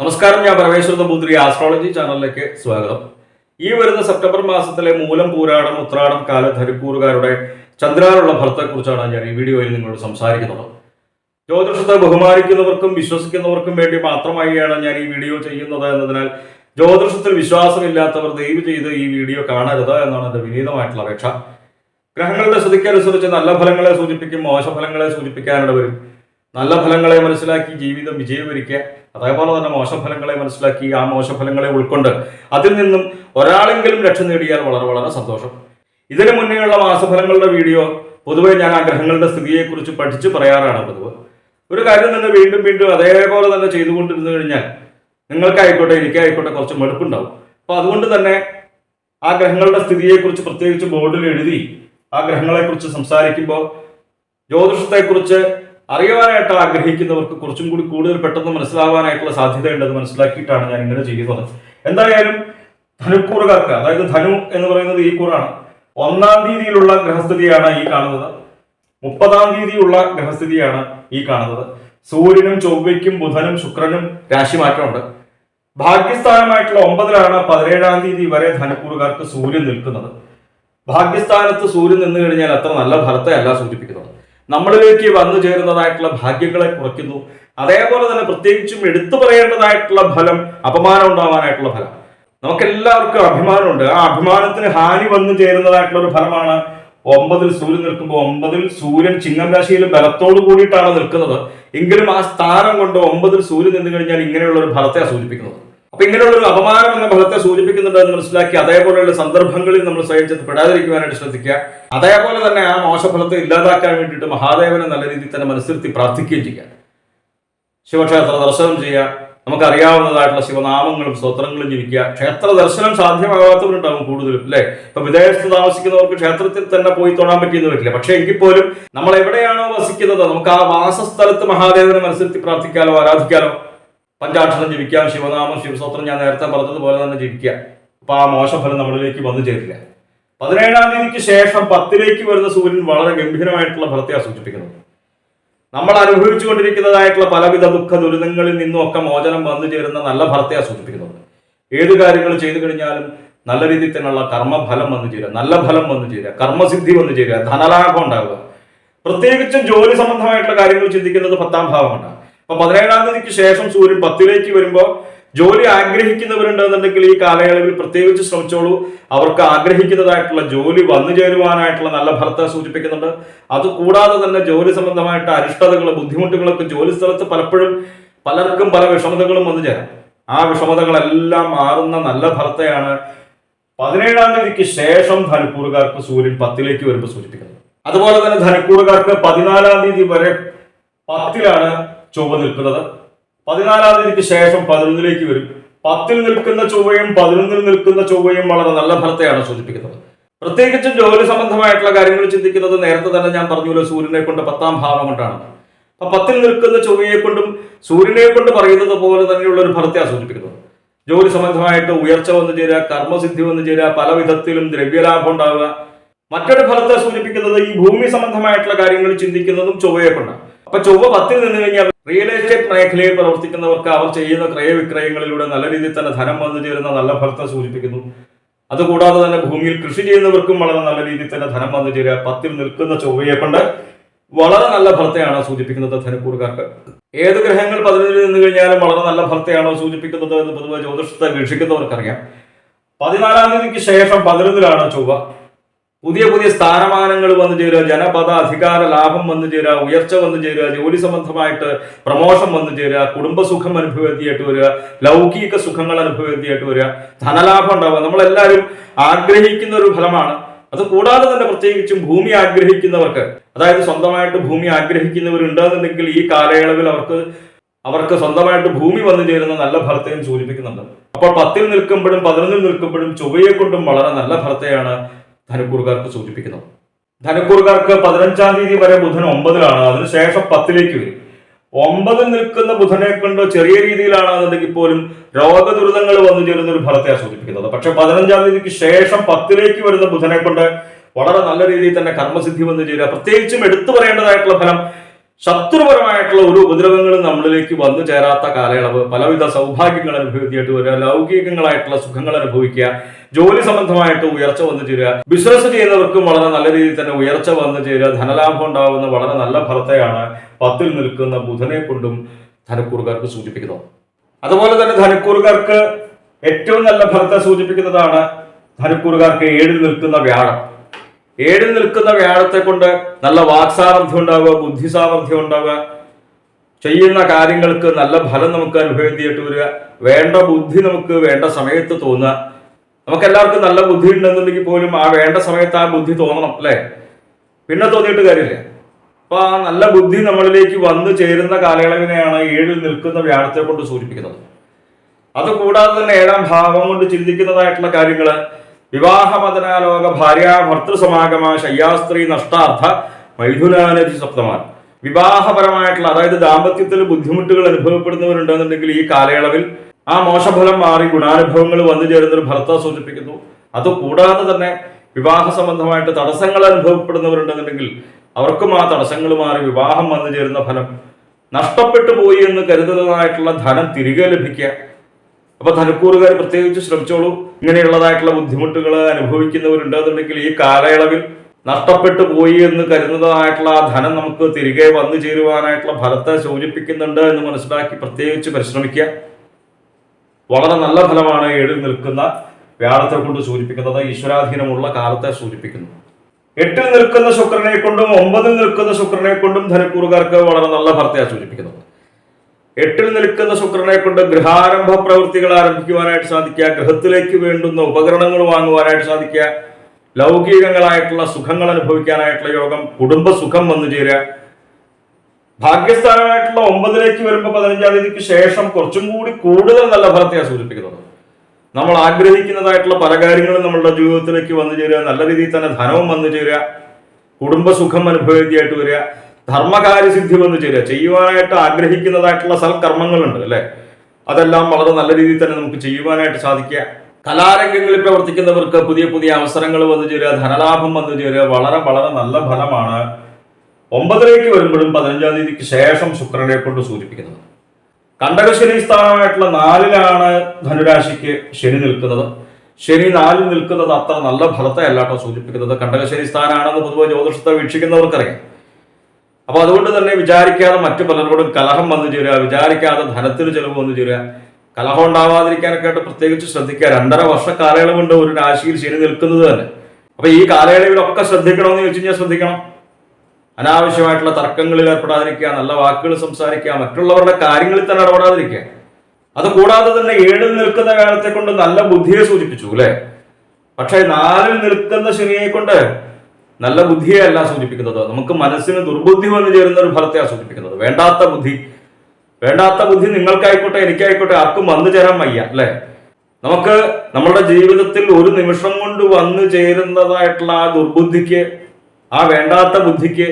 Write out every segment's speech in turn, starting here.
നമസ്കാരം ഞാൻ പരമേശ്വര നമ്പൂതിരി ആസ്ട്രോളജി ചാനലിലേക്ക് സ്വാഗതം. ഈ വരുന്ന സെപ്റ്റംബർ മാസത്തിലെ മൂലം പൂരാടം ഉത്രാടം കാല ധരിക്കൂറുകാരുടെ ചന്ദ്രാനുള്ള ഫലത്തെക്കുറിച്ചാണ് ഞാൻ ഈ വീഡിയോയിൽ നിങ്ങളോട് സംസാരിക്കുന്നത്. ജ്യോതിഷത്തെ ബഹുമാനിക്കുന്നവർക്കും വിശ്വസിക്കുന്നവർക്കും വേണ്ടി മാത്രമായാണ് ഞാൻ ഈ വീഡിയോ ചെയ്യുന്നത് എന്നതിനാൽ ജ്യോതിഷത്തിൽ വിശ്വാസമില്ലാത്തവർ ദയവ് ചെയ്ത് ഈ വീഡിയോ കാണരുത് എന്നാണ് എന്റെ വിനീതമായിട്ടുള്ള അപേക്ഷ. ഗ്രഹങ്ങളുടെ സ്ഥിതിക്കനുസരിച്ച് നല്ല ഫലങ്ങളെ സൂചിപ്പിക്കും മോശഫലങ്ങളെ സൂചിപ്പിക്കാനിട വരും നല്ല ഫലങ്ങളെ മനസ്സിലാക്കി ജീവിതം വിജയവരിക്കുക. അതേപോലെ തന്നെ മോശഫലങ്ങളെ മനസ്സിലാക്കി ആ മോശഫലങ്ങളെ ഉൾക്കൊണ്ട് അതിൽ നിന്നും ഒരാളെങ്കിലും രക്ഷ നേടിയാൽ വളരെ വളരെ സന്തോഷം. ഇതിനു മുന്നേയുള്ള മാസഫലങ്ങളുടെ വീഡിയോ പൊതുവെ ഞാൻ ആ ഗ്രഹങ്ങളുടെ സ്ഥിതിയെക്കുറിച്ച് പഠിച്ച് പറയാറാണ് പതിവ്. ഒരു കാര്യം തന്നെ വീണ്ടും വീണ്ടും അതേപോലെ തന്നെ ചെയ്തുകൊണ്ടിരുന്നു കഴിഞ്ഞാൽ നിങ്ങൾക്കായിക്കോട്ടെ എനിക്കായിക്കോട്ടെ കുറച്ച് മടുപ്പുണ്ടാവും. അപ്പോൾ അതുകൊണ്ട് തന്നെ ആ ഗ്രഹങ്ങളുടെ സ്ഥിതിയെക്കുറിച്ച് പ്രത്യേകിച്ച് ബോർഡിൽ എഴുതി ആ ഗ്രഹങ്ങളെക്കുറിച്ച് സംസാരിക്കുമ്പോൾ ജ്യോതിഷത്തെക്കുറിച്ച് അറിയുവാനായിട്ട് ആഗ്രഹിക്കുന്നവർക്ക് കുറച്ചും കൂടി കൂടുതൽ പെട്ടെന്ന് മനസ്സിലാവാനായിട്ടുള്ള സാധ്യത ഉണ്ടെന്ന് മനസ്സിലാക്കിയിട്ടാണ് ഞാൻ ഇങ്ങനെ ചെയ്യുന്നത്. എന്തായാലും ധനുക്കൂറുകാർക്ക് അതായത് ധനു എന്ന് പറയുന്നത് ഈ കൂറാണ് ഒന്നാം തീയതിയിലുള്ള ഗ്രഹസ്ഥിതിയാണ് ഈ കാണുന്നത്. മുപ്പതാം തീയതിയുള്ള ഗ്രഹസ്ഥിതിയാണ് ഈ കാണുന്നത്. സൂര്യനും ചൊവ്വയ്ക്കും ബുധനും ശുക്രനും രാശിമാറ്റമുണ്ട്. ഭാഗ്യസ്ഥാനമായിട്ടുള്ള ഒമ്പതിലാണ് പതിനേഴാം തീയതി വരെ ധനുക്കൂറുകാർക്ക് സൂര്യൻ നിൽക്കുന്നത്. ഭാഗ്യസ്ഥാനത്ത് സൂര്യൻ നിന്ന് കഴിഞ്ഞാൽ അത്ര നല്ല ഫലത്തെ അല്ല സൂചിപ്പിക്കുന്നത്. നമ്മളിലേക്ക് വന്നു ചേരുന്നതായിട്ടുള്ള ഭാഗ്യങ്ങളെ കുറയ്ക്കുന്നു. അതേപോലെ തന്നെ പ്രത്യേകിച്ചും എടുത്തു പറയേണ്ടതായിട്ടുള്ള ഫലം അപമാനം ഉണ്ടാവാനായിട്ടുള്ള ഫലം. നമുക്കെല്ലാവർക്കും അഭിമാനമുണ്ട്. ആ അഭിമാനത്തിന് ഹാനി വന്നു ചേരുന്നതായിട്ടുള്ള ഒരു ഫലമാണ് ഒമ്പതിൽ സൂര്യൻ നിൽക്കുമ്പോൾ ഒമ്പതിൽ സൂര്യൻ ചിങ്ങം രാശിയിൽ ബലത്തോട് കൂടിയിട്ടാണ് നിൽക്കുന്നത്. എങ്കിലും ആ സ്ഥാനം കൊണ്ട് ഒമ്പതിൽ സൂര്യൻ നിന്ന് കഴിഞ്ഞാൽ ഇങ്ങനെയുള്ള ഒരു ഫലത്തെ സൂചിപ്പിക്കുന്നത്. ഒരു അപമാനം എന്ന ഫലത്തെ സൂചിപ്പിക്കുന്നുണ്ട് എന്ന് മനസ്സിലാക്കി അതേപോലെയുള്ള സന്ദർഭങ്ങളിൽ നമ്മൾ സ്വയം പെടാതിരിക്കുവാനായിട്ട് ശ്രദ്ധിക്കുക. അതേപോലെ തന്നെ ആ മോശഫലത്തെ ഇല്ലാതാക്കാൻ വേണ്ടിയിട്ട് മഹാദേവനെ നല്ല രീതിയിൽ തന്നെ മനസ്സിരുത്തി പ്രാർത്ഥിക്കുകയും ചെയ്യുക ശിവക്ഷേത്ര ദർശനം ചെയ്യുക. നമുക്കറിയാവുന്നതായിട്ടുള്ള ശിവനാമങ്ങളും സ്തോത്രങ്ങളും ജീവിക്കുക ക്ഷേത്ര ദർശനം സാധ്യമാകാത്തവരുണ്ടാവും കൂടുതലും അല്ലെ? ഇപ്പൊ വിദേശത്ത് താമസിക്കുന്നവർക്ക് ക്ഷേത്രത്തിൽ തന്നെ പോയി തൊഴാൻ പറ്റിയെന്ന് വരില്ല. പക്ഷെ എങ്കിൽ പോലും നമ്മൾ എവിടെയാണോ വസിക്കുന്നത് നമുക്ക് ആ വാസസ്ഥലത്ത് മഹാദേവനെ മനസ്സിലെത്തി പ്രാർത്ഥിക്കാലോ ആരാധിക്കാലോ പഞ്ചാക്ഷരം ജപിക്കാം ശിവനാമം ശിവസ്തോത്രം ഞാൻ നേരത്തെ പറഞ്ഞതുപോലെ തന്നെ ജപിക്കുക. അപ്പൊ ആ മോശഫലം നമ്മളിലേക്ക് വന്നു ചേരില്ല പതിനേഴാം തീയതിക്ക് ശേഷം പത്തിലേക്ക് വരുന്ന സൂര്യൻ വളരെ ഗംഭീരമായിട്ടുള്ള ഫലത്തെയാണ് സൂചിപ്പിക്കുന്നത്. നമ്മൾ അനുഭവിച്ചുകൊണ്ടിരിക്കുന്നതായിട്ടുള്ള പലവിധ ദുഃഖ ദുരിതങ്ങളിൽ നിന്നും ഒക്കെ മോചനം വന്നു ചേരുന്ന നല്ല ഫലത്തെയാണ് സൂചിപ്പിക്കുന്നത്. ഏത് കാര്യങ്ങൾ ചെയ്തു കഴിഞ്ഞാലും നല്ല രീതിയിൽ തന്നെയുള്ള കർമ്മഫലം വന്നു ചേരുക നല്ല ഫലം വന്നു ചേരുക കർമ്മസിദ്ധി വന്നു ചേരുക ധനലാഭം ഉണ്ടാവുക. പ്രത്യേകിച്ചും ജോലി സംബന്ധമായിട്ടുള്ള കാര്യങ്ങൾ ചിന്തിക്കുന്നത് പത്താം ഭാവമാണ് അപ്പൊ പതിനേഴാം തീയതിക്ക് ശേഷം സൂര്യൻ പത്തിലേക്ക് വരുമ്പോൾ ജോലി ആഗ്രഹിക്കുന്നവരുണ്ടെന്നുണ്ടെങ്കിൽ ഈ കാലയളവിൽ പ്രത്യേകിച്ച് ശ്രമിച്ചോളൂ. അവർക്ക് ആഗ്രഹിക്കുന്നതായിട്ടുള്ള ജോലി വന്നു ചേരുവാനായിട്ടുള്ള നല്ല ഭർത്ത സൂചിപ്പിക്കുന്നുണ്ട്. അത് കൂടാതെ തന്നെ ജോലി സംബന്ധമായിട്ട് അരിഷ്ടതകൾ ബുദ്ധിമുട്ടുകളൊക്കെ ജോലി സ്ഥലത്ത് പലപ്പോഴും പലർക്കും പല വിഷമതകളും വന്നു ചേരാം. ആ വിഷമതകളെല്ലാം മാറുന്ന നല്ല ഭർത്തയാണ് പതിനേഴാം തീയതിക്ക് ശേഷം ധനക്കൂറുകാർക്ക് സൂര്യൻ പത്തിലേക്ക് വരുമ്പോൾ സൂചിപ്പിക്കുന്നത്. അതുപോലെ തന്നെ ധനക്കൂറുകാർക്ക് പതിനാലാം തീയതി വരെ പത്തിലാണ് ചൊവ്വ നിൽക്കുന്നത്. പതിനാലാം തീയതിക്ക് ശേഷം പതിനൊന്നിലേക്ക് വരും. പത്തിൽ നിൽക്കുന്ന ചൊവ്വയും പതിനൊന്നിൽ നിൽക്കുന്ന ചൊവ്വയും വളരെ നല്ല ഫലത്തെയാണ് സൂചിപ്പിക്കുന്നത്. പ്രത്യേകിച്ചും ജോലി സംബന്ധമായിട്ടുള്ള കാര്യങ്ങൾ ചിന്തിക്കുന്നത് നേരത്തെ തന്നെ ഞാൻ പറഞ്ഞു പറഞ്ഞല്ലോ സൂര്യനെ കൊണ്ട് പത്താം ഭാവം കൊണ്ടാണ്. അപ്പൊ പത്തിൽ നിൽക്കുന്ന ചൊവ്വയെ കൊണ്ടും സൂര്യനെ കൊണ്ട് പറയുന്നത് പോലെ തന്നെയുള്ള ഒരു ഫലത്തെയാണ് സൂചിപ്പിക്കുന്നത്. ജോലി സംബന്ധമായിട്ട് ഉയർച്ച വന്നു ചേരുക കർമ്മസിദ്ധി വന്നു ചേരുക പല വിധത്തിലും ദ്രവ്യലാഭം ഉണ്ടാവുക. മറ്റൊരു ഫലത്തെ സൂചിപ്പിക്കുന്നത് ഈ ഭൂമി സംബന്ധമായിട്ടുള്ള കാര്യങ്ങൾ ചിന്തിക്കുന്നതും ചൊവ്വയെ കൊണ്ടാണ്. അപ്പൊ ചൊവ്വ പത്തിൽ നിന്ന് കഴിഞ്ഞാൽ റിയൽ എസ്റ്റേറ്റ് മേഖലയിൽ പ്രവർത്തിക്കുന്നവർക്ക് അവർ ചെയ്യുന്ന ക്രയവിക്രയങ്ങളിലൂടെ നല്ല രീതിയിൽ തന്നെ ധനം വന്നു ചേരുന്ന നല്ല ഫലത്തെ സൂചിപ്പിക്കുന്നു. അതുകൂടാതെ തന്നെ ഭൂമിയിൽ കൃഷി ചെയ്യുന്നവർക്കും വളരെ നല്ല രീതിയിൽ തന്നെ ധനം വന്നു ചേരുക. പത്തിൽ നിൽക്കുന്ന ചൊവ്വയെ കൊണ്ട് വളരെ നല്ല ഫലത്തെയാണ് സൂചിപ്പിക്കുന്നത് ധനക്കൂറുകാർക്ക്. ഏത് ഗ്രഹങ്ങൾ പതിനൊന്നിൽ നിന്ന് കഴിഞ്ഞാലും വളരെ നല്ല ഫലത്തെയാണോ സൂചിപ്പിക്കുന്നത് എന്ന് പൊതുവെ ജ്യോതിഷത്തെ വീക്ഷിക്കുന്നവർക്കറിയാം. പതിനാലാം തീയതിക്ക് ശേഷം പതിനൊന്നിലാണ് ചൊവ്വ. പുതിയ പുതിയ സ്ഥാനമാനങ്ങൾ വന്നു ചേരുക ജനപദ അധികാര ലാഭം വന്നു ചേരുക ഉയർച്ച വന്നു ചേരുക ജോലി സംബന്ധമായിട്ട് പ്രമോഷൻ വന്നു ചേരുക കുടുംബസുഖം അനുഭവത്തിയായിട്ട് വരിക ലൗകിക സുഖങ്ങൾ അനുഭവത്തിയായിട്ട് വരിക ധനലാഭം ഉണ്ടാവുക. നമ്മളെല്ലാവരും ആഗ്രഹിക്കുന്ന ഒരു ഫലമാണ്. അത് കൂടാതെ തന്നെ പ്രത്യേകിച്ചും ഭൂമി ആഗ്രഹിക്കുന്നവർക്ക് അതായത് സ്വന്തമായിട്ട് ഭൂമി ആഗ്രഹിക്കുന്നവരുണ്ടെന്നുണ്ടെങ്കിൽ ഈ കാലയളവിൽ അവർക്ക് അവർക്ക് സ്വന്തമായിട്ട് ഭൂമി വന്നു ചേരുന്ന നല്ല ഫലത്തെയും സൂചിപ്പിക്കുന്നുണ്ട്. അപ്പോൾ പത്തിൽ നിൽക്കുമ്പോഴും പതിനൊന്നിൽ നിൽക്കുമ്പോഴും ചൊവ്വയെ കൊണ്ടും വളരെ നല്ല ഫലത്തെയാണ് ധനുക്കൂറുകാർക്ക് സൂചിപ്പിക്കുന്നത് ധനുക്കൂറുകാർക്ക് പതിനഞ്ചാം തീയതി വരെ ബുധൻ ഒമ്പതിലാണ്. അതിനുശേഷം പത്തിലേക്ക് വരും. ഒമ്പതിൽ നിൽക്കുന്ന ബുധനെ കൊണ്ട് ചെറിയ രീതിയിലാണ് രീതിയിലാണെന്നുണ്ടെങ്കിൽ പോലും രോഗദുരിതങ്ങൾ വന്നു ചേരുന്ന ഒരു ഫലത്തെയാണ് സൂചിപ്പിക്കുന്നത്. പക്ഷെ പതിനഞ്ചാം തീയതിക്ക് ശേഷം പത്തിലേക്ക് വരുന്ന ബുധനെ കൊണ്ട് വളരെ നല്ല രീതിയിൽ തന്നെ കർമ്മസിദ്ധി വന്നു ചേരുക. പ്രത്യേകിച്ചും എടുത്തു പറയേണ്ടതായിട്ടുള്ള ഫലം ശത്രുപരമായിട്ടുള്ള ഒരു ഉപദ്രവങ്ങളും നമ്മളിലേക്ക് വന്നു ചേരാത്ത കാലയളവ് പലവിധ സൗഭാഗ്യങ്ങൾ അനുഭവിച്ചിട്ട് വരിക ലൗകികങ്ങളായിട്ടുള്ള സുഖങ്ങൾ അനുഭവിക്കുക ജോലി സംബന്ധമായിട്ട് ഉയർച്ച വന്നു ചേരുക ബിസിനസ് ചെയ്യുന്നവർക്കും വളരെ നല്ല രീതിയിൽ തന്നെ ഉയർച്ച വന്നു ചേരുക ധനലാഭം ഉണ്ടാകുന്ന വളരെ നല്ല ഫലത്തെയാണ് പത്തിൽ നിൽക്കുന്ന ബുധനെ കൊണ്ടും ധനക്കൂറുകാർക്ക് സൂചിപ്പിക്കുന്നത്. അതുപോലെ തന്നെ ധനക്കൂറുകാർക്ക് ഏറ്റവും നല്ല ഫലത്തെ സൂചിപ്പിക്കുന്നതാണ് ധനക്കൂറുകാർക്ക് ഏഴിൽ നിൽക്കുന്ന വ്യാഴം. ഏഴിൽ നിൽക്കുന്ന വ്യാഴത്തെ കൊണ്ട് നല്ല വാക്സാമർഥ്യം ഉണ്ടാവുക ബുദ്ധിസാമർഥ്യം ഉണ്ടാവുക. ചെയ്യുന്ന കാര്യങ്ങൾക്ക് നല്ല ഫലം നമുക്ക് അനുഭവിച്ചിട്ട് വരിക. വേണ്ട ബുദ്ധി നമുക്ക് വേണ്ട സമയത്ത് തോന്നുക. നമുക്കെല്ലാവർക്കും നല്ല ബുദ്ധി ഉണ്ടെന്നുണ്ടെങ്കിൽ പോലും ആ വേണ്ട സമയത്ത് ആ ബുദ്ധി തോന്നണം അല്ലേ? പിന്നെ തോന്നിയിട്ട് കാര്യമില്ല. അപ്പൊ ആ നല്ല ബുദ്ധി നമ്മളിലേക്ക് വന്നു ചേരുന്ന കാലയളവിനെയാണ് ഏഴിൽ നിൽക്കുന്ന വ്യാഴത്തെ കൊണ്ട് സൂചിപ്പിക്കുന്നത്. അതുകൂടാതെ തന്നെ ഏഴാം ഭാവം കൊണ്ട് ചിന്തിക്കുന്നതായിട്ടുള്ള കാര്യങ്ങൾ വിവാഹമതനാലോക ഭാര്യ ഭർത്തൃസമാഗമ ശയ്യാസ്ത്രീ നഷ്ടാർത്ഥ മൈഥുനാനധി സപ്തമാൻ വിവാഹപരമായിട്ടുള്ള അതായത് ദാമ്പത്യത്തിൽ ബുദ്ധിമുട്ടുകൾ അനുഭവപ്പെടുന്നവരുണ്ടെന്നുണ്ടെങ്കിൽ ഈ കാലയളവിൽ ആ മോശഫലം മാറി ഗുണാനുഭവങ്ങൾ വന്നു ചേരുന്നൊരു ഭർത്ത സൂചിപ്പിക്കുന്നു. അതുകൂടാതെ തന്നെ വിവാഹ സംബന്ധമായിട്ട് തടസ്സങ്ങൾ അനുഭവപ്പെടുന്നവരുണ്ടെന്നുണ്ടെങ്കിൽ അവർക്കും ആ തടസ്സങ്ങൾ മാറി വിവാഹം വന്നു ചേരുന്ന ഫലം നഷ്ടപ്പെട്ടു പോയി എന്ന് കരുതുന്നതായിട്ടുള്ള ധനം തിരികെ ലഭിക്കുക. അപ്പൊ ധനക്കൂറുകാർ പ്രത്യേകിച്ച് ശ്രമിച്ചോളൂ. ഇങ്ങനെയുള്ളതായിട്ടുള്ള ബുദ്ധിമുട്ടുകൾ അനുഭവിക്കുന്നവരുണ്ടെന്നുണ്ടെങ്കിൽ ഈ കാലയളവിൽ നഷ്ടപ്പെട്ടു പോയി എന്ന് കരുതുന്നതായിട്ടുള്ള ആ ധനം നമുക്ക് തിരികെ വന്നു ചേരുവാനായിട്ടുള്ള ഫലത്തെ സൂചിപ്പിക്കുന്നുണ്ട് എന്ന് മനസ്സിലാക്കി പ്രത്യേകിച്ച് പരിശ്രമിക്കുക. വളരെ നല്ല ഫലമാണ് ഏഴിൽ നിൽക്കുന്ന വ്യാഴത്തെ കൊണ്ട് സൂചിപ്പിക്കുന്നത്. ഈശ്വരാധീനമുള്ള കാലത്തെ സൂചിപ്പിക്കുന്നു. എട്ടിൽ നിൽക്കുന്ന ശുക്രനെ കൊണ്ടും ഒമ്പതിൽ നിൽക്കുന്ന ശുക്രനെ കൊണ്ടും ധനക്കൂറുകാർക്ക് വളരെ നല്ല ഫലത്തെയാണ് സൂചിപ്പിക്കുന്നത്. എട്ടിൽ നിൽക്കുന്ന ശുക്രനെ കൊണ്ട് ഗൃഹാരംഭ പ്രവൃത്തികൾ ആരംഭിക്കുവാനായിട്ട് സാധിക്കുക ഗൃഹത്തിലേക്ക് വേണ്ടുന്ന ഉപകരണങ്ങൾ വാങ്ങുവാനായിട്ട് സാധിക്കുക ലൗകികങ്ങളായിട്ടുള്ള സുഖങ്ങൾ അനുഭവിക്കാനായിട്ടുള്ള യോഗം കുടുംബ സുഖം വന്നു ചേരുക. ഭാഗ്യസ്ഥാനമായിട്ടുള്ള ഒമ്പതിലേക്ക് വരുമ്പോൾ പതിനഞ്ചാം തീയതിക്ക് ശേഷം കുറച്ചും കൂടി കൂടുതൽ നല്ല ഫലത്തെയാണ് സൂചിപ്പിക്കുന്നത് നമ്മൾ ആഗ്രഹിക്കുന്നതായിട്ടുള്ള പല കാര്യങ്ങളും നമ്മളുടെ ജീവിതത്തിലേക്ക് വന്നു ചേരുക നല്ല രീതിയിൽ തന്നെ ധനവും വന്നു ചേരുക കുടുംബസുഖം അനുഭവിക്കായിട്ട് വരിക. ധർമ്മകാര്യസിദ്ധി വന്ന് ചേരുക ചെയ്യുവാനായിട്ട് ആഗ്രഹിക്കുന്നതായിട്ടുള്ള സൽക്കർമ്മങ്ങളുണ്ട് അല്ലെ? അതെല്ലാം വളരെ നല്ല രീതിയിൽ തന്നെ നമുക്ക് ചെയ്യുവാനായിട്ട് സാധിക്കുക. കലാരംഗങ്ങളിൽ പ്രവർത്തിക്കുന്നവർക്ക് പുതിയ പുതിയ അവസരങ്ങൾ വന്നു ചേരുക ധനലാഭം വന്നു ചേരുക വളരെ വളരെ നല്ല ഫലമാണ്. ഒമ്പതിലേക്ക് വരുമ്പോഴും പതിനഞ്ചാം തീയതിക്ക് ശേഷം ശുക്രനെ കൊണ്ട് സൂചിപ്പിക്കുന്നത്. കണ്ടകശനി സ്ഥാനമായിട്ടുള്ള നാലിലാണ് ധനുരാശിക്ക് ശനി നിൽക്കുന്നത്. ശനി നാലിൽ നിൽക്കുന്നത് അത്ര നല്ല ഫലത്തെ അല്ലാട്ടോ സൂചിപ്പിക്കുന്നത്. കണ്ടകശനി സ്ഥാനമാണെന്ന് പൊതുവെ ജ്യോതിഷത്തെ വീക്ഷിക്കുന്നവർക്കറിയാം. അപ്പൊ അതുകൊണ്ട് തന്നെ വിചാരിക്കാതെ മറ്റു പലരോടും കലഹം വന്നു ചേരുക വിചാരിക്കാതെ ധനത്തിന് ചെലവ് വന്നു ചേരുക. കലഹം ഉണ്ടാവാതിരിക്കാനൊക്കെ ആയിട്ട് പ്രത്യേകിച്ച് ശ്രദ്ധിക്കുക. രണ്ടര വർഷ കാലയളവുണ്ട് ഒരു രാശിയിൽ ശരി നിൽക്കുന്നത് തന്നെ. അപ്പോൾ ഈ കാലയളവിലൊക്കെ ശ്രദ്ധിക്കണമെന്ന് ചോദിച്ചു കഴിഞ്ഞാൽ ശ്രദ്ധിക്കണം. അനാവശ്യമായിട്ടുള്ള തർക്കങ്ങളിൽ ഏർപ്പെടാതിരിക്കുക നല്ല വാക്കുകൾ സംസാരിക്കുക മറ്റുള്ളവരുടെ കാര്യങ്ങളിൽ തന്നെ ഇടപെടാതിരിക്കുക. അത് കൂടാതെ തന്നെ ഏഴിൽ നിൽക്കുന്ന കാലത്തെ കൊണ്ട് നല്ല ബുദ്ധിയെ സൂചിപ്പിച്ചു അല്ലെ? പക്ഷേ നാലിൽ നിൽക്കുന്ന ശനിയെ കൊണ്ട് നല്ല ബുദ്ധിയെ അല്ല സൂചിപ്പിക്കുന്നത്. നമുക്ക് മനസ്സിന് ദുർബുദ്ധി വന്നു ചേരുന്ന ഒരു ഫലത്തെയാണ് സൂചിപ്പിക്കുന്നത്. വേണ്ടാത്ത ബുദ്ധി. വേണ്ടാത്ത ബുദ്ധി നിങ്ങൾക്കായിക്കോട്ടെ എനിക്കായിക്കോട്ടെ ആർക്കും വന്നു ചേരാൻ വയ്യ അല്ലെ? നമുക്ക് നമ്മുടെ ജീവിതത്തിൽ ഒരു നിമിഷം കൊണ്ട് വന്നു ചേരുന്നതായിട്ടുള്ള ആ ദുർബുദ്ധിക്ക് ആ വേണ്ടാത്ത ബുദ്ധിക്ക്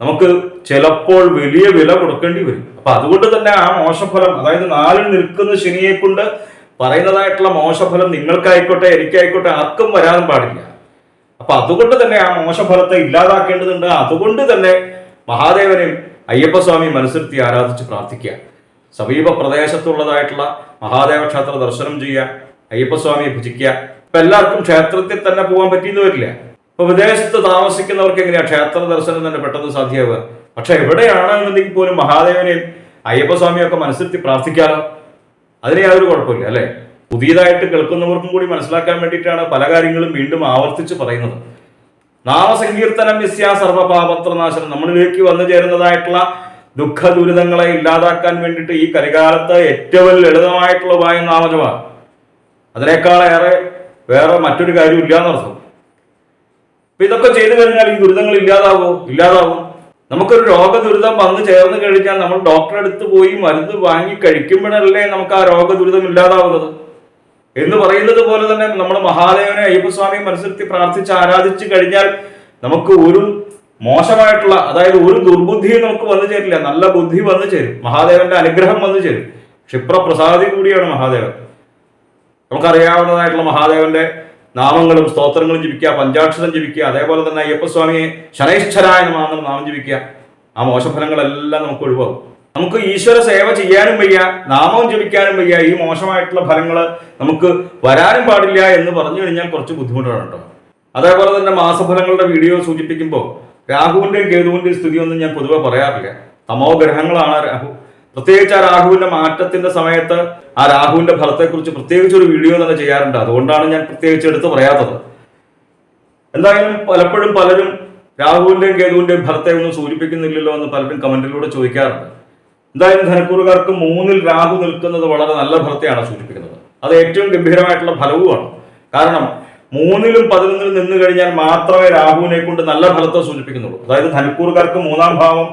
നമുക്ക് ചിലപ്പോൾ വലിയ വില കൊടുക്കേണ്ടി വരും. അപ്പൊ അതുകൊണ്ട് തന്നെ ആ മോശഫലം അതായത് നാലിൽ നിൽക്കുന്ന ശനിയെ കൊണ്ട് പറയുന്നതായിട്ടുള്ള മോശഫലം നിങ്ങൾക്കായിക്കോട്ടെ എനിക്കായിക്കോട്ടെ ആർക്കും വരാൻ പാടില്ല. അപ്പൊ അതുകൊണ്ട് തന്നെ ആ മോശഫലത്തെ ഇല്ലാതാക്കേണ്ടതുണ്ട്. അതുകൊണ്ട് തന്നെ മഹാദേവനെയും അയ്യപ്പസ്വാമി മനസ്സിരുത്തി ആരാധിച്ച് പ്രാർത്ഥിക്കുക. സമീപ പ്രദേശത്തുള്ളതായിട്ടുള്ള മഹാദേവ ക്ഷേത്ര ദർശനം ചെയ്യുക അയ്യപ്പസ്വാമിയെ ഭജിക്കുക. ഇപ്പൊ എല്ലാവർക്കും ക്ഷേത്രത്തിൽ തന്നെ പോകാൻ പറ്റിയെന്ന് വരില്ല. ഇപ്പൊ വിദേശത്ത് താമസിക്കുന്നവർക്ക് എങ്ങനെയാ ക്ഷേത്ര ദർശനം തന്നെ പെട്ടെന്ന് സാധ്യമാവുക? പക്ഷെ എവിടെയാണെന്നുണ്ടെങ്കിൽ പോലും മഹാദേവനെയും അയ്യപ്പസ്വാമിയൊക്കെ മനസ്സിരുത്തി പ്രാർത്ഥിക്കാറ് അതിന് യാതൊരു കുഴപ്പമില്ല അല്ലെ? പുതിയതായിട്ട് കേൾക്കുന്നവർക്കും കൂടി മനസ്സിലാക്കാൻ വേണ്ടിയിട്ടാണ് പല കാര്യങ്ങളും വീണ്ടും ആവർത്തിച്ച് പറയുന്നത്. നാമസങ്കീർത്തനം മിസ്യ സർവപാപത്രനാശനം. നമ്മളിലേക്ക് വന്നു ചേരുന്നതായിട്ടുള്ള ദുഃഖ ദുരിതങ്ങളെ ഇല്ലാതാക്കാൻ വേണ്ടിയിട്ട് ഈ കലികാലത്ത് ഏറ്റവും ലളിതമായിട്ടുള്ള ഉപായം നാമജമാണ് അതിനേക്കാളേറെ വേറെ മറ്റൊരു കാര്യം ഇല്ലാന്നർത്ഥം അപ്പൊ ഇതൊക്കെ ചെയ്തു കഴിഞ്ഞാൽ ഈ ദുരിതങ്ങൾ ഇല്ലാതാവോ ഇല്ലാതാവും. നമുക്കൊരു രോഗ ദുരിതം വന്നു ചേർന്ന് കഴിഞ്ഞാൽ നമ്മൾ ഡോക്ടറെ അടുത്ത് പോയി മരുന്ന് വാങ്ങി കഴിക്കുമ്പോഴല്ലേ നമുക്ക് ആ രോഗ ദുരിതം ഇല്ലാതാവുന്നത്? എന്ന് പറയുന്നത് പോലെ തന്നെ നമ്മൾ മഹാദേവനെ അയ്യപ്പസ്വാമിയെ മനസ്സിലത്തി പ്രാർത്ഥിച്ച് ആരാധിച്ചു കഴിഞ്ഞാൽ നമുക്ക് ഒരു മോശമായിട്ടുള്ള അതായത് ഒരു ദുർബുദ്ധിയും നമുക്ക് വന്നു ചേരില്ല. നല്ല ബുദ്ധി വന്നു ചേരും. മഹാദേവന്റെ അനുഗ്രഹം വന്നു ചേരും. ക്ഷിപ്രപ്രസാദി കൂടിയാണ് മഹാദേവൻ. നമുക്കറിയാവുന്നതായിട്ടുള്ള മഹാദേവന്റെ നാമങ്ങളും സ്തോത്രങ്ങളും ജപിക്കുക പഞ്ചാക്ഷരം ജപിക്കുക അതേപോലെ തന്നെ അയ്യപ്പസ്വാമിയെ ശനൈശ്വരായ നാമം നാമം ജപിക്കുക. ആ മോശഫലങ്ങളെല്ലാം നമുക്ക് ഒഴിവാകും. നമുക്ക് ഈശ്വര സേവ ചെയ്യാനും വയ്യ നാമം ജപിക്കാനും വയ്യ ഈ മോശമായിട്ടുള്ള ഫലങ്ങൾ നമുക്ക് വരാനും പാടില്ല എന്ന് പറഞ്ഞു കഴിഞ്ഞാൽ കുറച്ച് ബുദ്ധിമുട്ടാണ് അതേപോലെ തന്നെ മാസഫലങ്ങളുടെ വീഡിയോ സൂചിപ്പിക്കുമ്പോൾ രാഹുവിന്റെയും കേതുവിന്റെയും സ്ഥിതി ഒന്നും ഞാൻ പൊതുവെ പറയാറില്ല. തമോ ഗ്രഹങ്ങളാണ് രാഹു. പ്രത്യേകിച്ച് ആ രാഹുവിന്റെ മാറ്റത്തിന്റെ സമയത്ത് ആ രാഹുവിന്റെ ഫലത്തെക്കുറിച്ച് പ്രത്യേകിച്ച് ഒരു വീഡിയോ തന്നെ ചെയ്യാറുണ്ട്. അതുകൊണ്ടാണ് ഞാൻ പ്രത്യേകിച്ച് എടുത്ത് പറയാത്തത്. എന്തായാലും പലപ്പോഴും പലരും രാഹുവിന്റെയും കേതുവിന്റെയും ഫലത്തെ ഒന്നും സൂചിപ്പിക്കുന്നില്ലല്ലോ എന്ന് പലരും കമന്റിലൂടെ ചോദിക്കാറുണ്ട്. എന്തായാലും ധനക്കൂറുകാർക്ക് മൂന്നിൽ രാഹു നിൽക്കുന്നത് വളരെ നല്ല ഫലത്തെയാണ് സൂചിപ്പിക്കുന്നത്. അത് ഏറ്റവും ഗംഭീരമായിട്ടുള്ള ഫലവുമാണ്. കാരണം മൂന്നിലും പതിനൊന്നിലും നിന്ന് കഴിഞ്ഞാൽ മാത്രമേ രാഹുവിനെ കൊണ്ട് നല്ല ഫലത്തെ സൂചിപ്പിക്കുന്നുള്ളൂ. അതായത് ധനക്കൂറുകാർക്ക് മൂന്നാം ഭാവം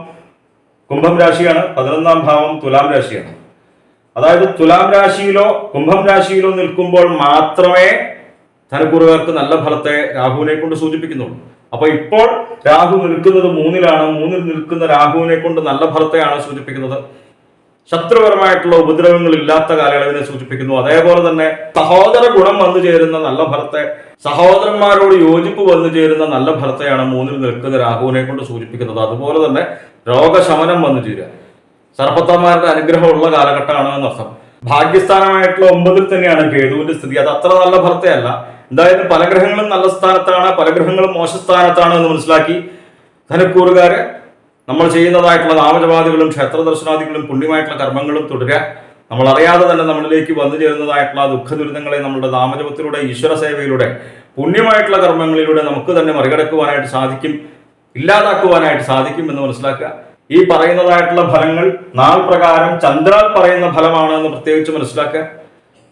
കുംഭം രാശിയാണ് പതിനൊന്നാം ഭാവം തുലാം രാശിയാണ്. അതായത് തുലാം രാശിയിലോ കുംഭം രാശിയിലോ നിൽക്കുമ്പോൾ മാത്രമേ ധനക്കൂറുകാർക്ക് നല്ല ഫലത്തെ രാഹുവിനെ കൊണ്ട് സൂചിപ്പിക്കുന്നുള്ളൂ. അപ്പൊ ഇപ്പോൾ രാഹു നിൽക്കുന്നത് മൂന്നിലാണ്. മൂന്നിൽ നിൽക്കുന്ന രാഹുവിനെ കൊണ്ട് നല്ല ഫലത്തെയാണ് സൂചിപ്പിക്കുന്നത്. ശത്രുപരമായിട്ടുള്ള ഉപദ്രവങ്ങൾ ഇല്ലാത്ത കാലയളവിനെ സൂചിപ്പിക്കുന്നു. അതേപോലെ തന്നെ സഹോദര ഗുണം വന്നു ചേരുന്ന നല്ല ഫലത്തെ സഹോദരന്മാരോട് യോജിപ്പ് വന്നു ചേരുന്ന നല്ല ഫലത്തെയാണ് മൂന്നിൽ നിൽക്കുന്ന രാഹുവിനെ കൊണ്ട് സൂചിപ്പിക്കുന്നത്. അതുപോലെ തന്നെ രോഗശമനം വന്നു ചേരുക. സർപ്പത്തന്മാരുടെ അനുഗ്രഹമുള്ള കാലഘട്ടമാണ് എന്നർത്ഥം ഭാഗ്യസ്ഥാനമായിട്ടുള്ള ഒമ്പതിൽ തന്നെയാണ് കേതുവിന്റെ സ്ഥിതി. അത് അത്ര നല്ല ഫലത്തെയല്ല. എന്തായാലും പല ഗ്രഹങ്ങളും നല്ല സ്ഥാനത്താണ് പല ഗ്രഹങ്ങളും മോശ സ്ഥാനത്താണ് എന്ന് മനസ്സിലാക്കി ധനക്കൂറുകാര് നമ്മൾ ചെയ്യുന്നതായിട്ടുള്ള നാമജപാദികളും ക്ഷേത്ര ദർശനാദികളും പുണ്യമായിട്ടുള്ള കർമ്മങ്ങളും തുടരുക. നമ്മൾ അറിയാതെ തന്നെ നമ്മളിലേക്ക് വന്നു ചേരുന്നതായിട്ടുള്ള ദുഃഖ ദുരിതങ്ങളെ നമ്മുടെ നാമജപത്തിലൂടെ ഈശ്വര സേവയിലൂടെ പുണ്യമായിട്ടുള്ള കർമ്മങ്ങളിലൂടെ നമുക്ക് തന്നെ മറികടക്കുവാനായിട്ട് സാധിക്കും ഇല്ലാതാക്കുവാനായിട്ട് സാധിക്കും എന്ന് മനസ്സിലാക്കുക. ഈ പറയുന്നതായിട്ടുള്ള ഫലങ്ങൾ നാൾ പ്രകാരം ചന്ദ്രാൽ പറയുന്ന ഫലമാണ് എന്ന് പ്രത്യേകിച്ച് മനസ്സിലാക്കുക.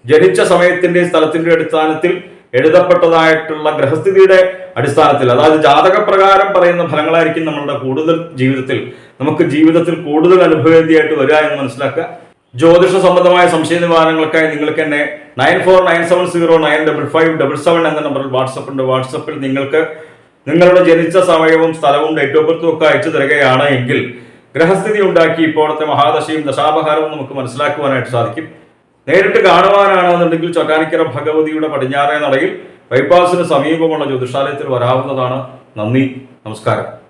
ജനിച്ച സമയത്തിന്റെ സ്ഥലത്തിന്റെ അടിസ്ഥാനത്തിൽ എഴുതപ്പെട്ടതായിട്ടുള്ള ഗ്രഹസ്ഥിതിയുടെ അടിസ്ഥാനത്തിൽ അതായത് ജാതകപ്രകാരം പറയുന്ന ഫലങ്ങളായിരിക്കും നമ്മളുടെ കൂടുതൽ ജീവിതത്തിൽ നമുക്ക് ജീവിതത്തിൽ കൂടുതൽ അനുഭവേദ്യമായിട്ട് വരിക എന്ന് മനസ്സിലാക്കുക. ജ്യോതിഷ സംബന്ധമായ സംശയ നിവാരണങ്ങൾക്കായി നിങ്ങൾക്ക് എന്നെ nine four nine seven zero nine double five double seven എന്ന നമ്പറിൽ വാട്സപ്പ് ഉണ്ട്. വാട്സപ്പിൽ നിങ്ങൾക്ക് നിങ്ങളുടെ ജനിച്ച സമയവും സ്ഥലവും ഡേറ്റ് ഓഫ് ബർത്തും ഒക്കെ അയച്ചു തരികയാണ് എങ്കിൽ ഗ്രഹസ്ഥിതി ഉണ്ടാക്കി ഇപ്പോഴത്തെ മഹാദശയും ദശാപഹാരവും നമുക്ക് മനസ്സിലാക്കുവാനായിട്ട് സാധിക്കും. നേരിട്ട് കാണുവാനാണെന്നുണ്ടെങ്കിൽ ചൊക്കാനിക്കര ഭഗവതിയുടെ പടിഞ്ഞാറേ നടയിൽ ബൈപ്പാസിന് സമീപമുള്ള ജ്യോതിഷാലയത്തിൽ വരാവുന്നതാണ്. നന്ദി. നമസ്കാരം.